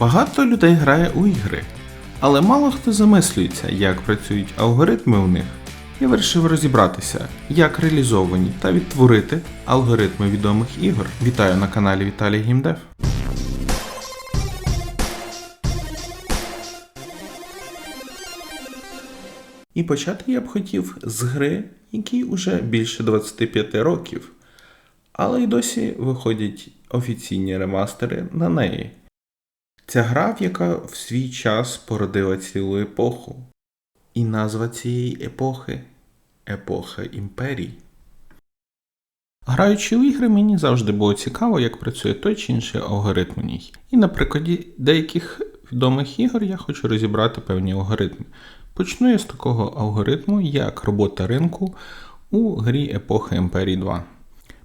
Багато людей грає у ігри, але мало хто замислюється, як працюють алгоритми у них. Я вирішив розібратися, як реалізовані та відтворити алгоритми відомих ігор. Вітаю на каналі Віталій Гімдев. І почати я б хотів з гри, якій уже більше 25 років, але й досі виходять офіційні ремастери на неї. Ця гра, яка в свій час породила цілу епоху. І назва цієї епохи епоха імперій. Граючи в ігри, мені завжди було цікаво, як працює той чи інший алгоритм у ній. І на прикладі деяких відомих ігор я хочу розібрати певні алгоритми. Почну я з такого алгоритму, як робота ринку у грі Епоха Імперії 2.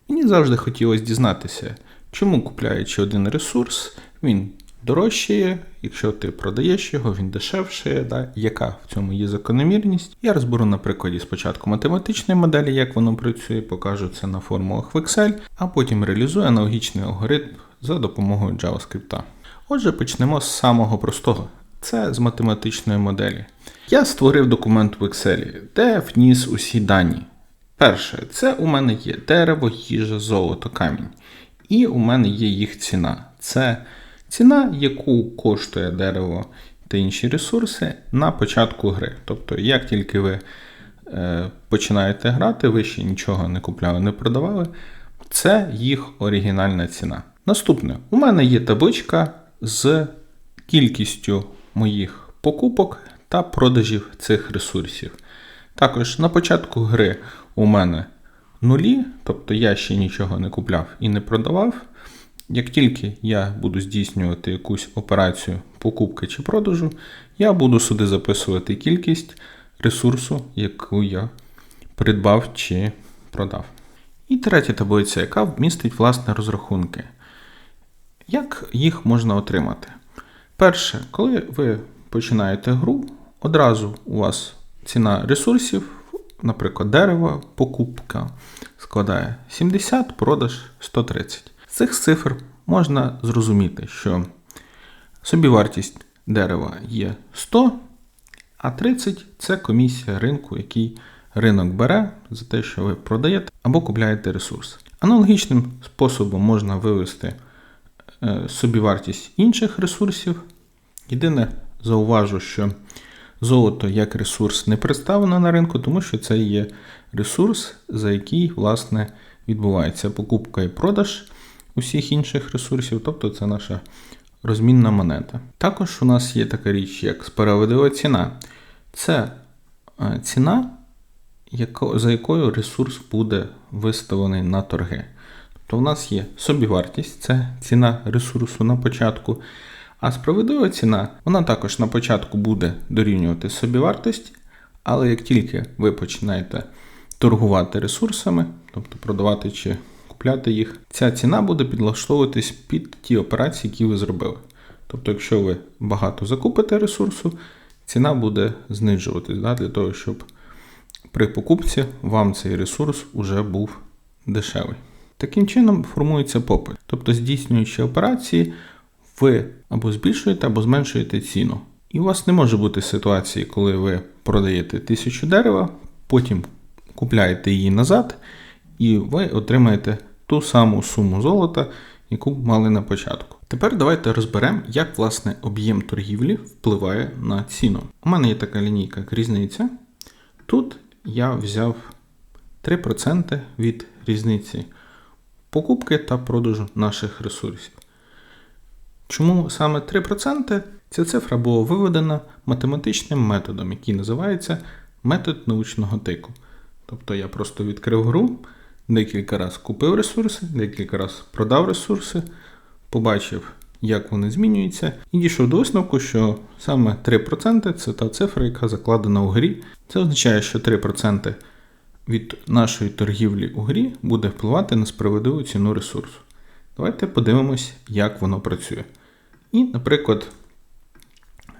Мені завжди хотілося дізнатися, чому купляючи один ресурс, він дорожчає, якщо ти продаєш його, він дешевшає, да? яка в цьому є закономірність. Я розберу на прикладі спочатку математичної моделі, як воно працює, покажу це на формулах в Excel, а потім реалізую аналогічний алгоритм за допомогою JavaScript. Отже, почнемо з самого простого. Це з математичної моделі. Я створив документ в Excel, де вніс усі дані. Перше, це у мене є дерево, їжа, золото, камінь. І у мене є їх ціна. Це ціна, яку коштує дерево та інші ресурси на початку гри. Тобто, як тільки ви е, починаєте грати, ви ще нічого не купляли, не продавали, це їх оригінальна ціна. Наступне, у мене є табличка з кількістю моїх покупок та продажів цих ресурсів. Також на початку гри у мене нулі, тобто я ще нічого не купляв і не продавав. Як тільки я буду здійснювати якусь операцію покупки чи продажу, я буду сюди записувати кількість ресурсу, яку я придбав чи продав. І третя таблиця, яка вмістить власне розрахунки. Як їх можна отримати? Перше, коли ви починаєте гру, одразу у вас ціна ресурсів, наприклад, дерева, покупка складає 70, продаж 130. Цих цифр можна зрозуміти, що собівартість дерева є 100, а 30 це комісія ринку, який ринок бере за те, що ви продаєте або купляєте ресурс. Аналогічним способом можна вивести е, собівартість інших ресурсів. Єдине, зауважу, що золото як ресурс не представлено на ринку, тому що це є ресурс, за який, власне, відбувається покупка і продаж усіх інших ресурсів, тобто це наша розмінна монета. Також у нас є така річ, як справедлива ціна. Це е, ціна, за якою ресурс буде виставлений на торги. Тобто у нас є собівартість, це ціна ресурсу на початку. А справедлива ціна, вона також на початку буде дорівнювати собівартості, але як тільки ви починаєте торгувати ресурсами, тобто продавати чи купляти їх, ця ціна буде підлаштовуватись під ті операції, які ви зробили. Тобто, якщо ви багато закупите ресурсу, ціна буде знижуватись да, для того, щоб при покупці вам цей ресурс уже був дешевий. Таким чином формується попит. Тобто, здійснюючи операції, ви або збільшуєте, або зменшуєте ціну. І у вас не може бути ситуації, коли ви продаєте тисячу дерева, потім купляєте її назад, і ви отримаєте ту саму суму золота, яку мали на початку. Тепер давайте розберемо, як власне об'єм торгівлі впливає на ціну. У мене є така лінійка різниця. Тут я взяв 3% від різниці покупки та продажу наших ресурсів. Чому саме 3%? Ця цифра була виведена математичним методом, який називається метод научного тику. Тобто я просто відкрив гру, декілька разів купив ресурси, декілька разів продав ресурси, побачив, як вони змінюються, і дійшов до висновку, що саме 3% це та цифра, яка закладена у грі. Це означає, що 3% від нашої торгівлі у грі буде впливати на справедливу ціну ресурсу. Давайте подивимось, як воно працює. І, наприклад,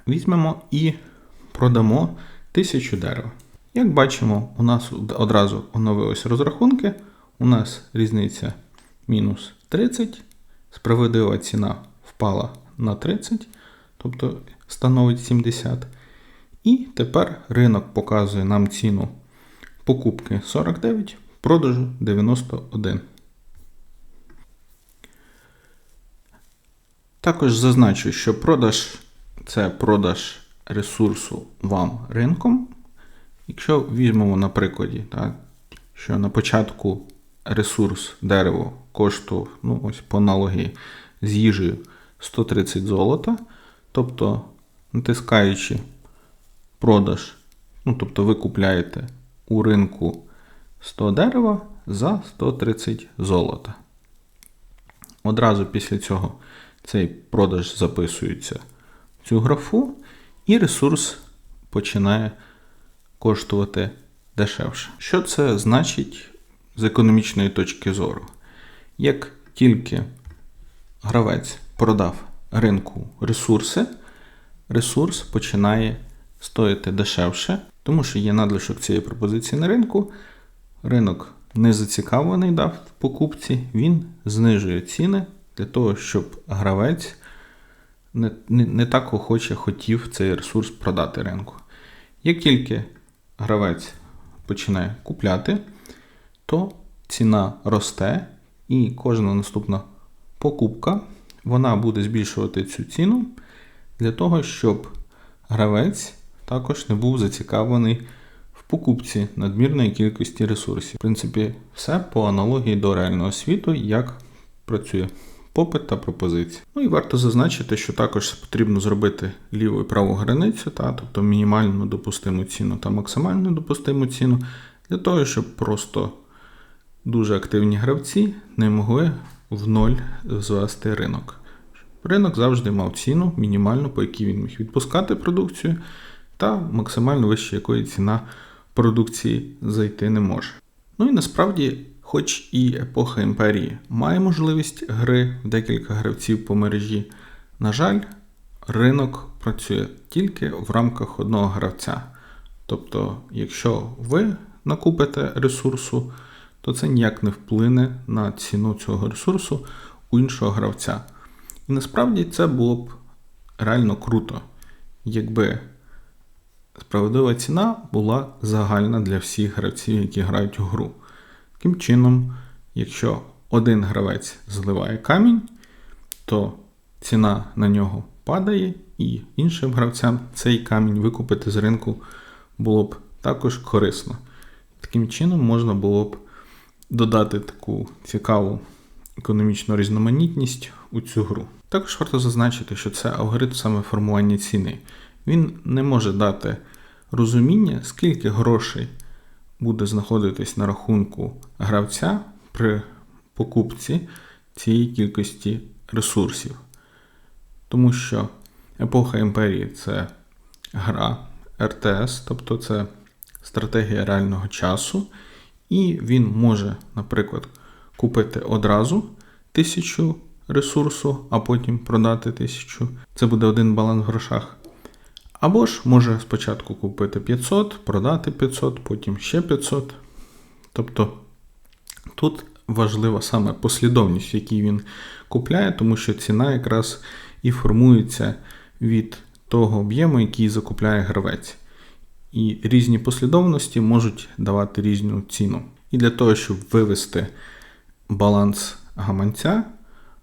візьмемо і продамо 1000 дерева. Як бачимо, у нас одразу оновились розрахунки. У нас різниця мінус 30, справедлива ціна впала на 30, тобто становить 70. І тепер ринок показує нам ціну покупки 49, продажу 91. Також зазначу, що продаж це продаж ресурсу вам ринком. Якщо візьмемо на прикладі, так, що на початку ресурс дерево коштував, ну ось по аналогії з їжею 130 золота, тобто натискаючи продаж, ну тобто ви купляєте у ринку 100 дерева за 130 золота. Одразу після цього цей продаж записується в цю графу, і ресурс починає коштувати дешевше. Що це значить з економічної точки зору? Як тільки гравець продав ринку ресурси, ресурс починає стоїти дешевше, тому що є надлишок цієї пропозиції на ринку. Ринок не зацікавлений дав в покупці, він знижує ціни для того, щоб гравець не, не, не так охоче хотів цей ресурс продати ринку. Як тільки гравець починає купляти, то ціна росте, і кожна наступна покупка вона буде збільшувати цю ціну для того, щоб гравець також не був зацікавлений в покупці надмірної кількості ресурсів. В принципі, все по аналогії до реального світу, як працює попит та пропозиція. Ну і варто зазначити, що також потрібно зробити ліву і праву границю, та, тобто мінімальну допустиму ціну та максимальну допустиму ціну, для того, щоб просто дуже активні гравці не могли в ноль звести ринок. Ринок завжди мав ціну мінімальну, по якій він міг відпускати продукцію, та максимально вище якої ціна продукції зайти не може. Ну і насправді Хоч і епоха імперії має можливість гри в декілька гравців по мережі, на жаль, ринок працює тільки в рамках одного гравця. Тобто, якщо ви накупите ресурсу, то це ніяк не вплине на ціну цього ресурсу у іншого гравця. І насправді це було б реально круто, якби справедлива ціна була загальна для всіх гравців, які грають у гру. Таким чином, якщо один гравець зливає камінь, то ціна на нього падає, і іншим гравцям цей камінь викупити з ринку було б також корисно. Таким чином можна було б додати таку цікаву економічну різноманітність у цю гру. Також варто зазначити, що це алгоритм саме формування ціни. Він не може дати розуміння, скільки грошей буде знаходитись на рахунку гравця при покупці цієї кількості ресурсів. Тому що епоха імперії це гра РТС, тобто це стратегія реального часу, і він може, наприклад, купити одразу тисячу ресурсу, а потім продати тисячу. Це буде один баланс в грошах. Або ж може спочатку купити 500, продати 500, потім ще 500. Тобто тут важлива саме послідовність, в якій він купляє, тому що ціна якраз і формується від того об'єму, який закупляє гравець. І різні послідовності можуть давати різну ціну. І для того, щоб вивести баланс гаманця,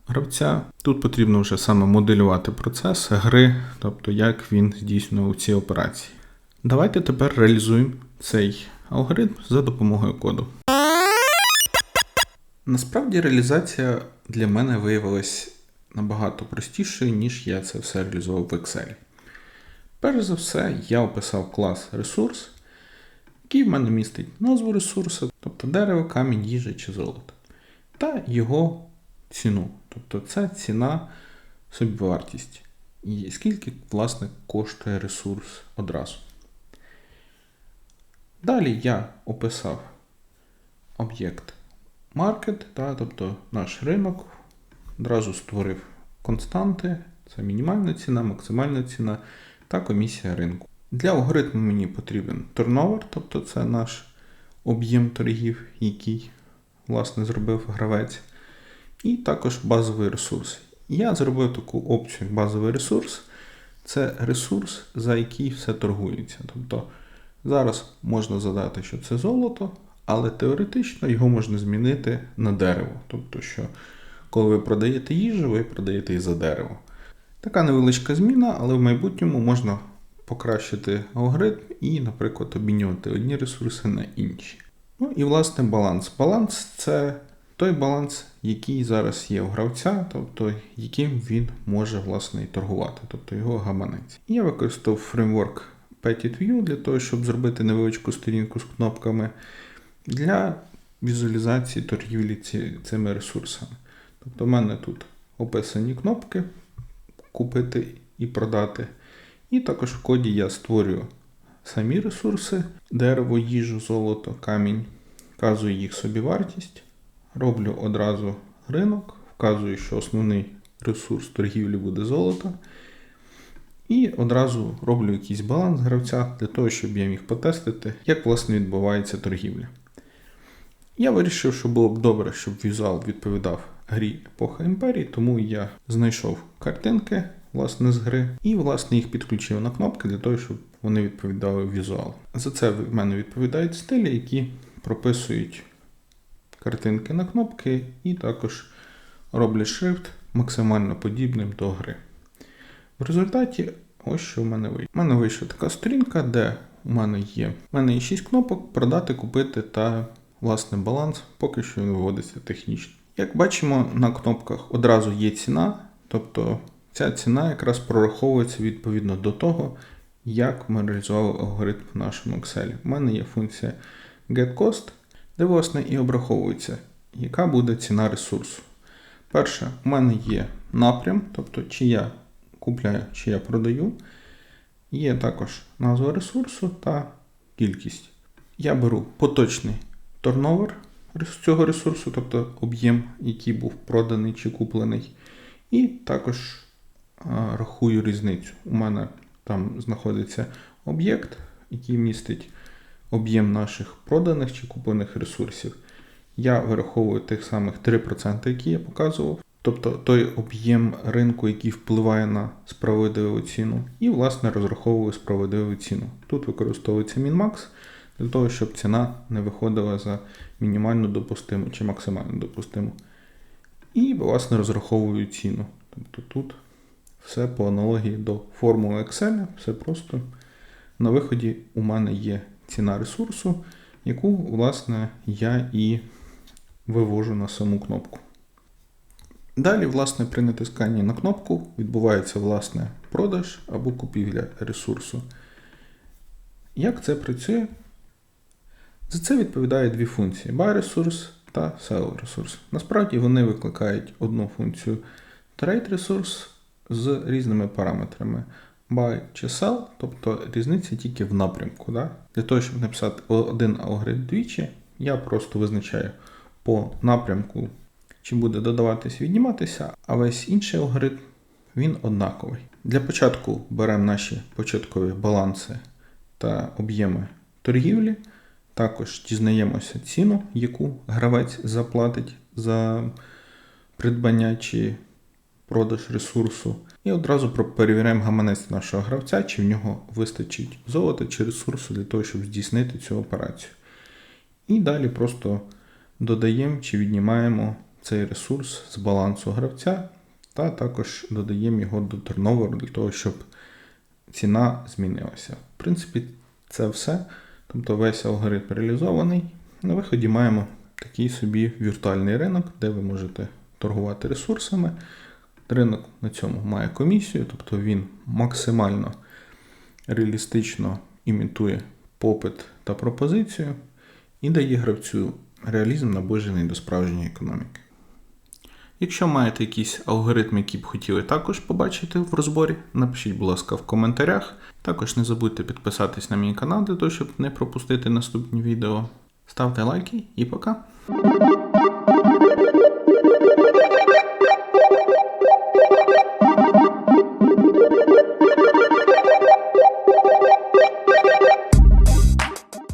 гравця. Тут потрібно вже саме моделювати процес гри, тобто як він здійснював ці операції. Давайте тепер реалізуємо цей алгоритм за допомогою коду. Насправді реалізація для мене виявилась набагато простішою, ніж я це все реалізував в Excel. Перш за все, я описав клас ресурс, який в мене містить назву ресурсу, тобто дерево, камінь, їжа чи золото, та його ціну. Тобто це ціна собівартість. І скільки, власне, коштує ресурс одразу. Далі я описав об'єкт market, та, тобто наш ринок, одразу створив константи, це мінімальна ціна, максимальна ціна та комісія ринку. Для алгоритму мені потрібен turnover, тобто це наш об'єм торгів, який, власне, зробив гравець і також базовий ресурс. Я зробив таку опцію базовий ресурс, це ресурс, за який все торгується. Тобто зараз можна задати, що це золото, але теоретично його можна змінити на дерево. Тобто, що коли ви продаєте їжу, ви продаєте і за дерево. Така невеличка зміна, але в майбутньому можна покращити алгоритм і, наприклад, обмінювати одні ресурси на інші. Ну і власне баланс. Баланс це той баланс, який зараз є у гравця, тобто яким він може власне і торгувати, тобто його гаманець. І я використав фреймворк Petit View для того, щоб зробити невеличку сторінку з кнопками для візуалізації торгівлі цими ресурсами. Тобто в мене тут описані кнопки купити і продати. І також в коді я створюю самі ресурси: дерево, їжу, золото, камінь, вказую їх собівартість, роблю одразу ринок, вказую, що основний ресурс торгівлі буде золото. І одразу роблю якийсь баланс гравця для того, щоб я міг потестити, як власне відбувається торгівля. Я вирішив, що було б добре, щоб візуал відповідав грі епоха імперії, тому я знайшов картинки власне, з гри і власне їх підключив на кнопки для того, щоб вони відповідали візуал. За це в мене відповідають стилі, які прописують картинки на кнопки, і також роблять шрифт максимально подібним до гри. В результаті, ось що в мене вийшло. У мене вийшла така сторінка, де у мене є У мене є 6 кнопок продати, купити та власне баланс, поки що він виводиться технічно. Як бачимо, на кнопках одразу є ціна, тобто ця ціна якраз прораховується відповідно до того, як ми реалізували алгоритм в нашому Excel. У мене є функція getCost, де власне і обраховується, яка буде ціна ресурсу. Перше, у мене є напрям, тобто чи я купляю, чи я продаю. Є також назва ресурсу та кількість. Я беру поточний турновер цього ресурсу, тобто об'єм, який був проданий чи куплений. І також рахую різницю. У мене там знаходиться об'єкт, який містить об'єм наших проданих чи куплених ресурсів. Я вираховую тих самих 3%, які я показував. Тобто той об'єм ринку, який впливає на справедливу ціну, і, власне, розраховую справедливу ціну. Тут використовується Min-Max для того, щоб ціна не виходила за мінімальну допустиму чи максимально допустиму. І, власне, розраховую ціну. Тобто тут все по аналогії до формули Excel, все просто. На виході у мене є ціна ресурсу, яку, власне, я і вивожу на саму кнопку. Далі, власне, при натисканні на кнопку відбувається власне продаж або купівля ресурсу. Як це працює? За це відповідає дві функції: buy resource та sell resource. Насправді вони викликають одну функцію trade resource з різними параметрами. Buy чи sell, тобто різниця тільки в напрямку. Да? Для того, щоб написати один алгоритм двічі, я просто визначаю по напрямку, чи буде додаватись відніматися, а весь інший алгоритм він однаковий. Для початку беремо наші початкові баланси та об'єми торгівлі. Також дізнаємося ціну, яку гравець заплатить за придбання чи продаж ресурсу. І одразу перевіряємо гаманець нашого гравця, чи в нього вистачить золота чи ресурсу для того, щоб здійснити цю операцію. І далі просто додаємо чи віднімаємо цей ресурс з балансу гравця, та також додаємо його до турноверу для того, щоб ціна змінилася. В принципі, це все. Тобто весь алгоритм реалізований. На виході маємо такий собі віртуальний ринок, де ви можете торгувати ресурсами. Ринок на цьому має комісію, тобто він максимально реалістично імітує попит та пропозицію і дає гравцю реалізм наближений до справжньої економіки. Якщо маєте якісь алгоритми, які б хотіли також побачити в розборі, напишіть, будь ласка, в коментарях. Також не забудьте підписатись на мій канал для того, щоб не пропустити наступні відео. Ставте лайки і пока!